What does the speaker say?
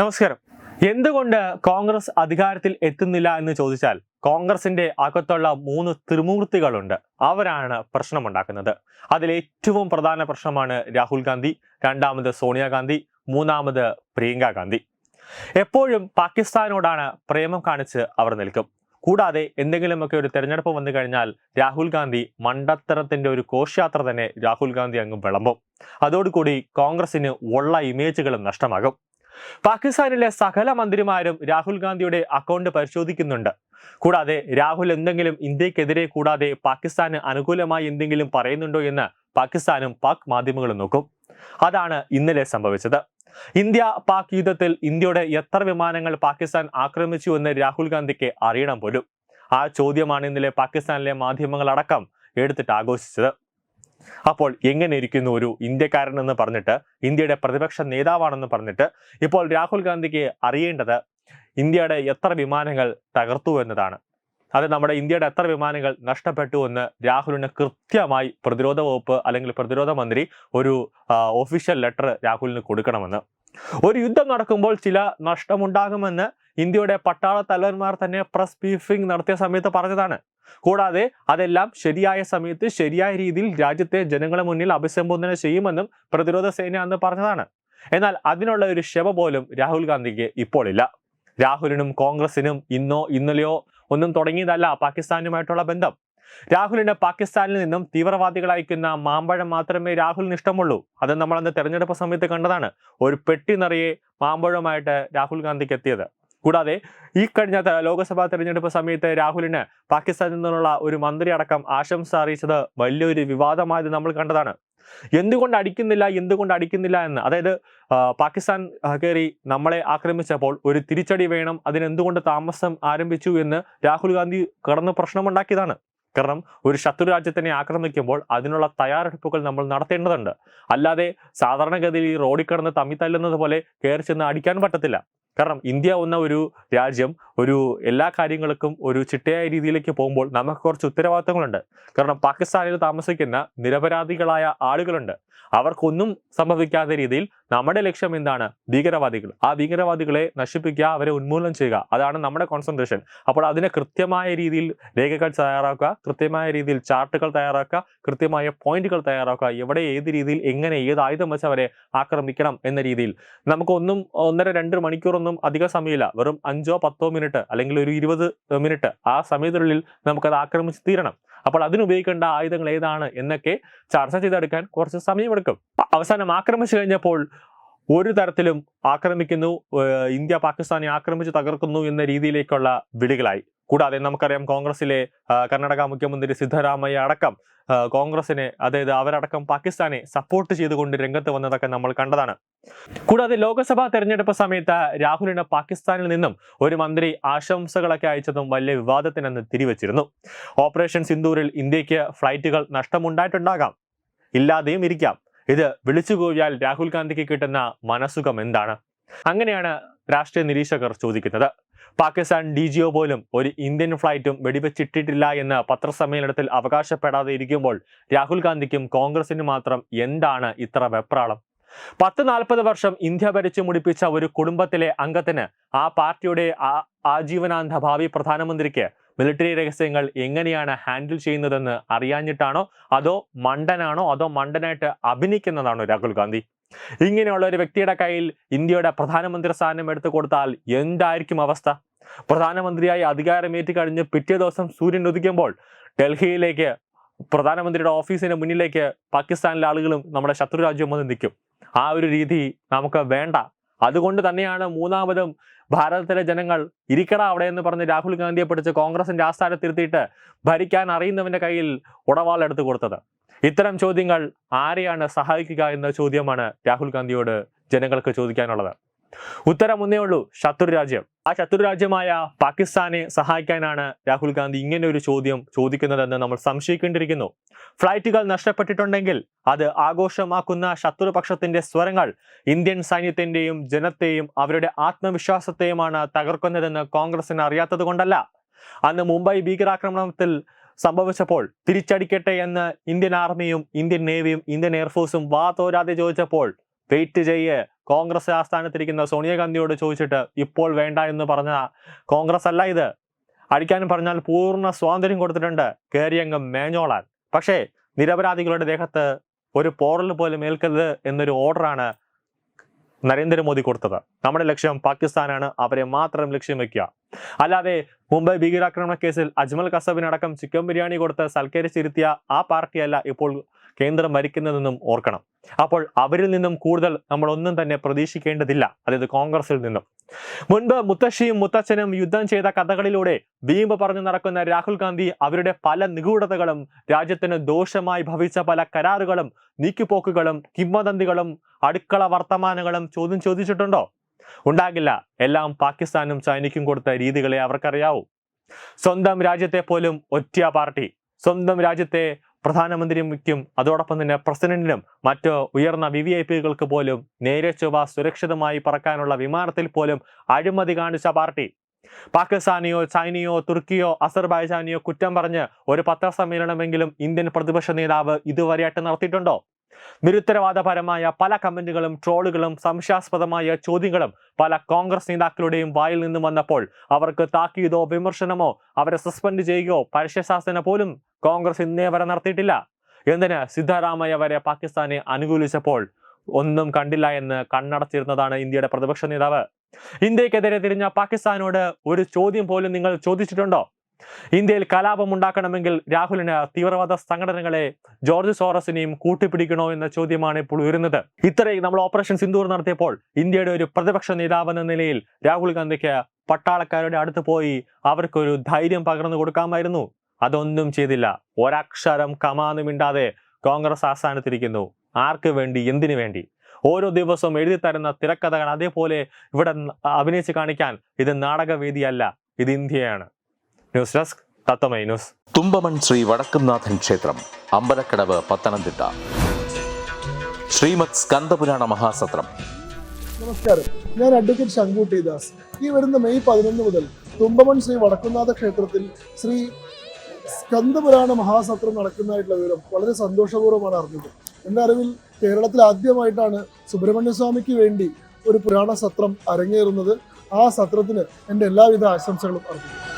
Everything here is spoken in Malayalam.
നമസ്കാരം. എന്തുകൊണ്ട് കോൺഗ്രസ് അധികാരത്തിൽ എത്തുന്നില്ല എന്ന് ചോദിച്ചാൽ കോൺഗ്രസിന്റെ അകത്തുള്ള മൂന്ന് ത്രിമൂർത്തികളുണ്ട്. അവരാണ് പ്രശ്നമുണ്ടാക്കുന്നത്. അതിൽ ഏറ്റവും പ്രധാന പ്രശ്നമാണ് രാഹുൽ ഗാന്ധി രണ്ടാമത് സോണിയാഗാന്ധി മൂന്നാമത് പ്രിയങ്ക ഗാന്ധി. എപ്പോഴും പാകിസ്ഥാനോടാണ് പ്രേമം കാണിച്ച് അവർ നിൽക്കും. കൂടാതെ എന്തെങ്കിലുമൊക്കെ ഒരു തെരഞ്ഞെടുപ്പ് വന്നു കഴിഞ്ഞാൽ രാഹുൽ ഗാന്ധി മണ്ടത്തരത്തിന്റെ ഒരു ഘോഷയാത്ര തന്നെ രാഹുൽ ഗാന്ധി അങ്ങ് വിളമ്പും. അതോടുകൂടി കോൺഗ്രസിന് ഉള്ള ഇമേജുകളും നഷ്ടമാകും. പാകിസ്ഥാനിലെ സകല മന്ത്രിമാരും രാഹുൽ ഗാന്ധിയുടെ അക്കൗണ്ട് പരിശോധിക്കുന്നുണ്ട്. കൂടാതെ രാഹുൽ എന്തെങ്കിലും ഇന്ത്യക്കെതിരെ കൂടാതെ പാകിസ്ഥാന് അനുകൂലമായി എന്തെങ്കിലും പറയുന്നുണ്ടോ എന്ന് പാകിസ്ഥാനും പാക് മാധ്യമങ്ങളും നോക്കും. അതാണ് ഇന്നലെ സംഭവിച്ചത്. ഇന്ത്യ പാക് യുദ്ധത്തിൽ ഇന്ത്യയുടെ എത്ര വിമാനങ്ങൾ പാകിസ്ഥാൻ ആക്രമിച്ചു എന്ന് രാഹുൽ ഗാന്ധിക്ക് അറിയണം പോലും. ആ ചോദ്യമാണ് ഇന്നലെ പാകിസ്ഥാനിലെ മാധ്യമങ്ങളടക്കം എടുത്തിട്ട് ആഘോഷിച്ചത്. അപ്പോൾ എങ്ങനെ ഇരിക്കുന്നു ഒരു ഇന്ത്യക്കാരൻ എന്ന് പറഞ്ഞിട്ട് ഇന്ത്യയുടെ പ്രതിപക്ഷ നേതാവാണെന്ന് പറഞ്ഞിട്ട് ഇപ്പോൾ രാഹുൽ ഗാന്ധിക്ക് അറിയേണ്ടത് ഇന്ത്യയുടെ എത്ര വിമാനങ്ങൾ തകർത്തു എന്നതാണ്. അത് നമ്മുടെ ഇന്ത്യയുടെ എത്ര വിമാനങ്ങൾ നഷ്ടപ്പെട്ടു എന്ന് രാഹുലിന് കൃത്യമായി പ്രതിരോധ വകുപ്പ് അല്ലെങ്കിൽ പ്രതിരോധ മന്ത്രി ഒരു ഒഫീഷ്യൽ ലെറ്റർ രാഹുലിന് കൊടുക്കണമെന്ന്. ഒരു യുദ്ധം നടക്കുമ്പോൾ ചില നഷ്ടമുണ്ടാകുമെന്ന് ഇന്ത്യയുടെ പട്ടാള തലവന്മാർ തന്നെ പ്രസ് ബ്രീഫിംഗ് നടത്തിയ സമയത്ത് പറഞ്ഞതാണ്. കൂടാതെ അതെല്ലാം ശരിയായ സമയത്ത് ശരിയായ രീതിയിൽ രാജ്യത്തെ ജനങ്ങളെ മുന്നിൽ അഭിസംബോധന ചെയ്യുമെന്നും പ്രതിരോധ സേന അന്ന് പറഞ്ഞതാണ്. എന്നാൽ അതിനുള്ള ഒരു ക്ഷമ പോലും രാഹുൽ ഗാന്ധിക്ക് ഇപ്പോഴില്ല രാഹുലിനും കോൺഗ്രസിനും ഇന്നോ ഇന്നലെയോ ഒന്നും തുടങ്ങിയതല്ല പാകിസ്ഥാനുമായിട്ടുള്ള ബന്ധം. രാഹുലിന് പാകിസ്ഥാനിൽ നിന്നും തീവ്രവാദികൾ അയക്കുന്ന മാമ്പഴം മാത്രമേ രാഹുലിന് ഇഷ്ടമുള്ളൂ. അത് നമ്മൾ അന്ന് തെരഞ്ഞെടുപ്പ് സമയത്ത് കണ്ടതാണ്. ഒരു പെട്ടി നിറയെ മാമ്പഴമായിട്ട് രാഹുൽ ഗാന്ധിക്ക് എത്തിയത്. കൂടാതെ ഈ കഴിഞ്ഞ ലോക്സഭാ തെരഞ്ഞെടുപ്പ് സമയത്ത് രാഹുലിന് പാകിസ്ഥാനിൽ നിന്നുള്ള ഒരു മന്ത്രി അടക്കം ആശംസ അറിയിച്ചത് വലിയൊരു വിവാദമായത് നമ്മൾ കണ്ടതാണ്. എന്തുകൊണ്ട് അടിക്കുന്നില്ല എന്തുകൊണ്ട് അടിക്കുന്നില്ല എന്ന്. അതായത് പാകിസ്ഥാൻ കയറി നമ്മളെ ആക്രമിച്ചപ്പോൾ ഒരു തിരിച്ചടി വേണം അതിനെന്തുകൊണ്ട് താമസം ആരംഭിച്ചു എന്ന് രാഹുൽ ഗാന്ധി കടന്ന് പ്രശ്നമുണ്ടാക്കിയതാണ്. കാരണം ഒരു ശത്രു രാജ്യത്തിനെ ആക്രമിക്കുമ്പോൾ അതിനുള്ള തയ്യാറെടുപ്പുകൾ നമ്മൾ നടത്തേണ്ടതുണ്ട്. അല്ലാതെ സാധാരണഗതിയിൽ ഈ റോഡിൽ കിടന്ന് തമ്മി തല്ലുന്നത് പോലെ കയറി ചെന്ന് അടിക്കാൻ പറ്റത്തില്ല. കാരണം ഇന്ത്യ എന്ന ഒരു രാജ്യം ഒരു എല്ലാ കാര്യങ്ങൾക്കും ഒരു ചിട്ടയായ രീതിയിലേക്ക് പോകുമ്പോൾ നമുക്ക് കുറച്ച് ഉത്തരവാദിത്തങ്ങളുണ്ട്. കാരണം പാകിസ്ഥാനിൽ താമസിക്കുന്ന നിരപരാധികളായ ആളുകളുണ്ട്. അവർക്കൊന്നും സംഭവിക്കാത്ത രീതിയിൽ നമ്മുടെ ലക്ഷ്യം എന്താണ്? ഭീകരവാദികൾ. ആ ഭീകരവാദികളെ നശിപ്പിക്കുക അവരെ ഉന്മൂലനം ചെയ്യുക. അതാണ് നമ്മുടെ കോൺസെൻട്രേഷൻ അപ്പോൾ അതിനെ കൃത്യമായ രീതിയിൽ രേഖകൾ തയ്യാറാക്കുക കൃത്യമായ രീതിയിൽ ചാർട്ടുകൾ തയ്യാറാക്കുക കൃത്യമായ പോയിന്റുകൾ തയ്യാറാക്കുക. എവിടെ ഏത് രീതിയിൽ എങ്ങനെ ഏത് ആയുധം വെച്ച് അവരെ ആക്രമിക്കണം എന്ന രീതിയിൽ. നമുക്കൊന്നും ഒന്നര രണ്ട് മണിക്കൂറൊന്നും അധിക സമയമില്ല. വെറും അഞ്ചോ പത്തോ മിനിറ്റ് അല്ലെങ്കിൽ ഒരു ഇരുപത് മിനിറ്റ് ആ സമയത്തിനുള്ളിൽ നമുക്കത് ആക്രമിച്ച് തീരണം. അപ്പോൾ അതിനുപയോഗിക്കേണ്ട ആയുധങ്ങൾ ഏതാണ് എന്നൊക്കെ ചർച്ച ചെയ്തെടുക്കാൻ കുറച്ച് സമയമെടുക്കും. അവസാനം ആക്രമിച്ചു കഴിഞ്ഞപ്പോൾ ഒരു തരത്തിലും ആക്രമിക്കുന്നു ഇന്ത്യ പാകിസ്ഥാനെ ആക്രമിച്ച് തകർക്കുന്നു എന്ന രീതിയിലേക്കുള്ള വിളികളായി. കൂടാതെ നമുക്കറിയാം കോൺഗ്രസിലെ കർണാടക മുഖ്യമന്ത്രി സിദ്ധരാമയ്യ അടക്കം കോൺഗ്രസിനെ അതായത് അവരടക്കം പാകിസ്ഥാനെ സപ്പോർട്ട് ചെയ്തുകൊണ്ട് രംഗത്ത് വന്നതൊക്കെ നമ്മൾ കണ്ടതാണ്. കൂടാതെ ലോക്സഭാ തെരഞ്ഞെടുപ്പ് സമയത്ത് രാഹുലിന് പാകിസ്ഥാനിൽ നിന്നും ഒരു മന്ത്രി ആശംസകളൊക്കെ അയച്ചതും വലിയ വിവാദത്തിനെന്ന് തിരിവച്ചിരുന്നു. ഓപ്പറേഷൻ സിന്ദൂരിൽ ഇന്ത്യയ്ക്ക് ഫ്ലൈറ്റുകൾ നഷ്ടമുണ്ടായിട്ടുണ്ടാകാം. ഇല്ലാതെയും ഇരിക്കാം. ഇത് വിളിച്ചു കൂവിയാൽ രാഹുൽ ഗാന്ധിക്ക് കിട്ടുന്ന മനസുഖം എന്താണ്? അങ്ങനെയാണ് രാഷ്ട്രീയ നിരീക്ഷകർ ചോദിക്കുന്നത്. പാകിസ്ഥാൻ ഡി ജി ഒ പോലും ഒരു ഇന്ത്യൻ ഫ്ലൈറ്റും വെടിവെച്ചിട്ടിട്ടില്ല എന്ന് പത്രസമ്മേളനത്തിൽ അവകാശപ്പെടാതെ ഇരിക്കുമ്പോൾ രാഹുൽ ഗാന്ധിക്കും കോൺഗ്രസിനും മാത്രം എന്താണ് ഇത്ര വെപ്രാളം? പത്ത് നാൽപ്പത് വർഷം ഇന്ത്യ ഭരിച്ചു മുടിപ്പിച്ച ഒരു കുടുംബത്തിലെ അംഗത്തിന് ആ പാർട്ടിയുടെ ആജീവനാന്ത ഭാവി പ്രധാനമന്ത്രിക്ക് മിലിറ്ററി രഹസ്യങ്ങൾ എങ്ങനെയാണ് ഹാൻഡിൽ ചെയ്യുന്നതെന്ന് അറിയാഞ്ഞിട്ടാണോ? അതോ മണ്ടനാണോ? അതോ മണ്ടനായിട്ട് അഭിനയിക്കുന്നതാണോ രാഹുൽ ഗാന്ധി? ഇങ്ങനെയുള്ള ഒരു വ്യക്തിയുടെ കയ്യിൽ ഇന്ത്യയുടെ പ്രധാനമന്ത്രി സ്ഥാനം എടുത്തു കൊടുത്താൽ എന്തായിരിക്കും അവസ്ഥ? പ്രധാനമന്ത്രിയായി അധികാരമേറ്റ് കഴിഞ്ഞ് പിറ്റേ ദിവസം സൂര്യൻ ഉദിക്കുമ്പോൾ ഡൽഹിയിലേക്ക് പ്രധാനമന്ത്രിയുടെ ഓഫീസിന് മുന്നിലേക്ക് പാകിസ്ഥാനിലെ ആളുകളും നമ്മുടെ ശത്രു രാജ്യവും വന്ന് നിൽക്കും. ആ ഒരു രീതി നമുക്ക് വേണ്ട. അതുകൊണ്ട് തന്നെയാണ് മൂന്നാമതും ഭാരതത്തിലെ ജനങ്ങൾ ഇരിക്കട അവിടെ എന്ന് പറഞ്ഞ് രാഹുൽ ഗാന്ധിയെ പിടിച്ച് കോൺഗ്രസിന്റെ ആസ്ഥാനത്തിരുത്തിയിട്ട് ഭരിക്കാൻ അറിയുന്നവന്റെ കയ്യിൽ ഉടവാൾ എടുത്തു കൊടുത്തത്. ഇത്തരം ചോദ്യങ്ങൾ ആരെയാണ് സഹായിക്കുക എന്ന ചോദ്യമാണ് രാഹുൽ ഗാന്ധിയോട് ജനങ്ങൾക്ക് ചോദിക്കാനുള്ളത്. ഉത്തരം ഒന്നേ ഉള്ളൂ ശത്രു രാജ്യം. ആ ശത്രു രാജ്യമായ പാകിസ്ഥാനെ സഹായിക്കാനാണ് രാഹുൽ ഗാന്ധി ഇങ്ങനെ ഒരു ചോദ്യം ചോദിക്കുന്നതെന്ന് നമ്മൾ സംശയിക്കേണ്ടിയിരിക്കുന്നു. ഫ്ലൈറ്റുകൾ നഷ്ടപ്പെട്ടിട്ടുണ്ടെങ്കിൽ അത് ആഘോഷമാക്കുന്ന ശത്രുപക്ഷത്തിന്റെ സ്വരങ്ങൾ ഇന്ത്യൻ സൈന്യത്തിന്റെയും ജനത്തെയും അവരുടെ ആത്മവിശ്വാസത്തെയുമാണ് തകർക്കുന്നതെന്ന് കോൺഗ്രസിന് അറിയാത്തത് കൊണ്ടല്ല അന്ന് മുംബൈ ഭീകരാക്രമണത്തിൽ സംഭവിച്ചപ്പോൾ തിരിച്ചടിക്കട്ടെ എന്ന് ഇന്ത്യൻ ആർമിയും ഇന്ത്യൻ നേവിയും ഇന്ത്യൻ എയർഫോഴ്സും വാ തോരാതെ ചോദിച്ചപ്പോൾ വെയിറ്റ് ചെയ്യ്. കോൺഗ്രസ് ആസ്ഥാനത്തിരിക്കുന്ന സോണിയാഗാന്ധിയോട് ചോദിച്ചിട്ട് ഇപ്പോൾ വേണ്ട എന്ന് പറഞ്ഞ കോൺഗ്രസ് അല്ല ഇത്. അടിക്കാനും പറഞ്ഞാൽ പൂർണ സ്വാതന്ത്ര്യം കൊടുത്തിട്ടുണ്ട് കയറിയങ്ങ് മേഞ്ഞോളാൻ. പക്ഷേ നിരപരാധികളുടെ ദേഹത്ത് ഒരു പോറൽ പോലും ഏൽക്കരുത് എന്നൊരു ഓർഡറാണ് നരേന്ദ്രമോദി കൊടുത്തത്. നമ്മുടെ ലക്ഷ്യം പാകിസ്ഥാനാണ്. അവരെ മാത്രം ലക്ഷ്യം വെക്കുക. അല്ലാതെ മുംബൈ ഭീകരാക്രമണ കേസിൽ അജ്മൽ കസബിനടക്കം ചിക്കൻ ബിരിയാണി കൊടുത്ത് സൽക്കരിച്ചിരുത്തിയ ആ പാർട്ടിയല്ല ഇപ്പോൾ കേന്ദ്രം ഭരിക്കുന്നതെന്നും ഓർക്കണം. അപ്പോൾ അവരിൽ നിന്നും കൂടുതൽ നമ്മൾ ഒന്നും തന്നെ പ്രതീക്ഷിക്കേണ്ടതില്ല. അതായത് കോൺഗ്രസിൽ നിന്നും. മുൻപ് മുത്തശ്ശിയും മുത്തച്ഛനും യുദ്ധം ചെയ്ത കഥകളിലൂടെ വീമ്പ് പറഞ്ഞു നടക്കുന്ന രാഹുൽ ഗാന്ധി അവരുടെ പല നിഗൂഢതകളും രാജ്യത്തിന് ദോഷമായി ഭവിച്ച പല കരാറുകളും നീക്കിപ്പോക്കുകളും കിംവദന്തികളും അടുക്കള വർത്തമാനങ്ങളും ചോദ്യം ചോദിച്ചിട്ടുണ്ടോ? ഉണ്ടാകില്ല. എല്ലാം പാകിസ്ഥാനും ചൈനയ്ക്കും കൊടുത്ത രീതികളെ അവർക്കറിയാവൂ. സ്വന്തം രാജ്യത്തെ പോലും ഒറ്റ പാർട്ടി. സ്വന്തം രാജ്യത്തെ പ്രധാനമന്ത്രിക്കും അതോടൊപ്പം തന്നെ പ്രസിഡന്റിനും മറ്റ് ഉയർന്ന വി വി ഐ പികൾക്ക് പോലും നേരെ ചൊവ്വ സുരക്ഷിതമായി പറക്കാനുള്ള വിമാനത്തിൽ പോലും അഴിമതി കാണിച്ച പാർട്ടി. പാകിസ്ഥാനിയോ ചൈനയോ തുർക്കിയോ അസർബൈജാനിയോ കുറ്റം പറഞ്ഞ് ഒരു പത്രസമ്മേളനമെങ്കിലും ഇന്ത്യൻ പ്രതിപക്ഷ നേതാവ് ഇതുവരെയായിട്ട് നടത്തിയിട്ടുണ്ടോ? നിരുത്തരവാദപരമായ പല കമന്റുകളും ട്രോളുകളും സംശയാസ്പദമായ ചോദ്യങ്ങളും പല കോൺഗ്രസ് നേതാക്കളുടെയും വായിൽ നിന്നും വന്നപ്പോൾ അവർക്ക് താക്കീതോ വിമർശനമോ അവരെ സസ്പെൻഡ് ചെയ്യുകയോ പരസ്യശാസന പോലും കോൺഗ്രസ് ഇന്നേ വരെ നടത്തിയിട്ടില്ല. എന്തിന്? സിദ്ധരാമയ്യ വരെ പാകിസ്ഥാനെ അനുകൂലിച്ചപ്പോൾ ഒന്നും കണ്ടില്ല എന്ന് കണ്ണടച്ചിരുന്നതാണ് ഇന്ത്യയുടെ പ്രതിപക്ഷ നേതാവ്. ഇന്ത്യക്കെതിരെ തിരിഞ്ഞ പാകിസ്ഥാനോട് ഒരു ചോദ്യം പോലും നിങ്ങൾ ചോദിച്ചിട്ടുണ്ടോ? ഇന്ത്യയിൽ കലാപം ഉണ്ടാക്കണമെങ്കിൽ രാഹുലിന് തീവ്രവാദ സംഘടനകളെ ജോർജ് സോറസിനെയും കൂട്ടിപ്പിടിക്കണോ എന്ന ചോദ്യമാണ് ഇപ്പോൾ ഉയരുന്നത്. ഇത്രയും നമ്മൾ ഓപ്പറേഷൻ സിന്ദൂർ നടത്തിയപ്പോൾ ഇന്ത്യയുടെ ഒരു പ്രതിപക്ഷ നേതാവ് എന്ന നിലയിൽ രാഹുൽ ഗാന്ധിക്ക് പട്ടാളക്കാരുടെ അടുത്ത് പോയി അവർക്കൊരു ധൈര്യം പകർന്നു കൊടുക്കാമായിരുന്നു. അതൊന്നും ചെയ്തില്ല. ഒരക്ഷരം കമാന്ന് മിണ്ടാതെ കോൺഗ്രസ് ആസ്ഥാനത്തിരിക്കുന്നു. ആർക്ക് വേണ്ടി? എന്തിനു വേണ്ടി? ഓരോ ദിവസവും എഴുതി തരുന്ന തിരക്കഥകൾ അതേപോലെ ഇവിടെ അഭിനയിച്ച് കാണിക്കാൻ ഇത് നാടകവേദിയല്ല ഇത് ഇന്ത്യയാണ്. ന്യൂസ് ഡെസ്ക് തത്തമൈ ന്യൂസ്. തുമ്പമൺ ശ്രീ വടക്കുംനാഥൻ ക്ഷേത്രം അമ്പലക്കടവ് പത്തനംതിട്ട. ശ്രീമത് സ്കന്ദപുരാണ മഹാസത്രം. നമസ്കാരം. ഞാൻ അഡ്വക്കേറ്റ് ശങ്കുട്ടി ദാസ്. ഈ വരുന്ന മെയ് പതിനൊന്ന് മുതൽ തുമ്പമൺ ശ്രീ വടക്കുംനാഥ ക്ഷേത്രത്തിൽ ശ്രീ സ്കന്ദപുരാണ മഹാസത്രം നടക്കുന്നതായിട്ടുള്ള വിവരം വളരെ സന്തോഷപൂർവമാണ് അറിഞ്ഞത്. എന്റെ അറിവിൽ കേരളത്തിൽ ആദ്യമായിട്ടാണ് സുബ്രഹ്മണ്യ സ്വാമിക്ക് വേണ്ടി ഒരു പുരാണ സത്രം അരങ്ങേറുന്നത്. ആ സത്രത്തിന് എന്റെ എല്ലാവിധ ആശംസകളും അർപ്പിക്കുന്നു.